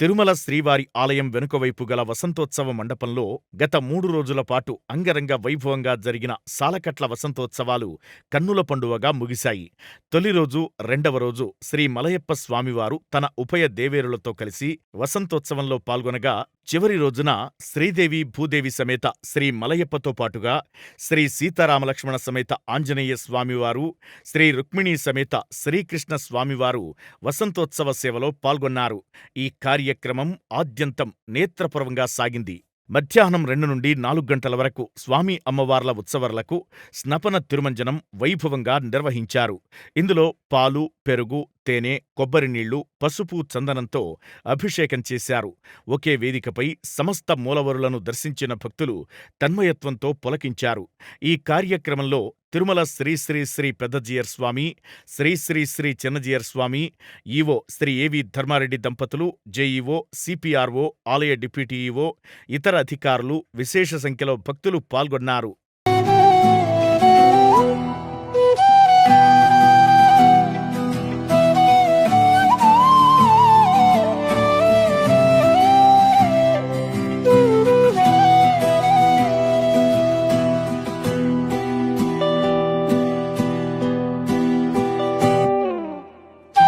తిరుమల శ్రీవారి ఆలయం వెనుకవైపు గల వసంతోత్సవ మండపంలో గత మూడు రోజుల పాటు అంగరంగ వైభవంగా జరిగిన సాలకట్ల వసంతోత్సవాలు కన్నుల పండువగా ముగిశాయి. తొలి రోజు, రెండవ రోజు శ్రీ మలయప్ప స్వామివారు తన ఉభయ దేవేరులతో కలిసి వసంతోత్సవంలో పాల్గొనగా, చివరి రోజున శ్రీదేవి భూదేవి సమేత శ్రీ మలయప్పతో పాటుగా శ్రీ సీతారామలక్ష్మణ సమేత ఆంజనేయ స్వామివారు, శ్రీ రుక్మిణీ సమేత శ్రీకృష్ణ స్వామివారు వసంతోత్సవ సేవలో పాల్గొన్నారు. ఈ కార్యక్రమం ఆద్యంతం నేత్రపర్వంగా సాగింది. మధ్యాహ్నం రెండు నుండి నాలుగు గంటల వరకు స్వామి అమ్మవార్ల ఉత్సవర్లకు స్నపన తిరుమంజనం వైభవంగా నిర్వహించారు. ఇందులో పాలు, పెరుగు, తేనె, కొబ్బరి నీళ్ళు, పసుపు, చందనంతో అభిషేకం చేశారు. ఒకే వేదికపై సమస్త మూలవరులను దర్శించిన భక్తులు తన్మయత్వంతో పులకించారు. ఈ కార్యక్రమంలో తిరుమల శ్రీ శ్రీ శ్రీ పెద్దజీయర్ స్వామి, శ్రీ శ్రీ శ్రీ చిన్నజీయర్ స్వామి, ఈవో శ్రీ ఏవి ధర్మారెడ్డి దంపతులు, జేఈఓ, సిపిఆర్ఓ, ఆలయ డిప్యూటీ ఈవో, ఇతర అధికారులు, విశేష సంఖ్యలో భక్తులు పాల్గొన్నారు.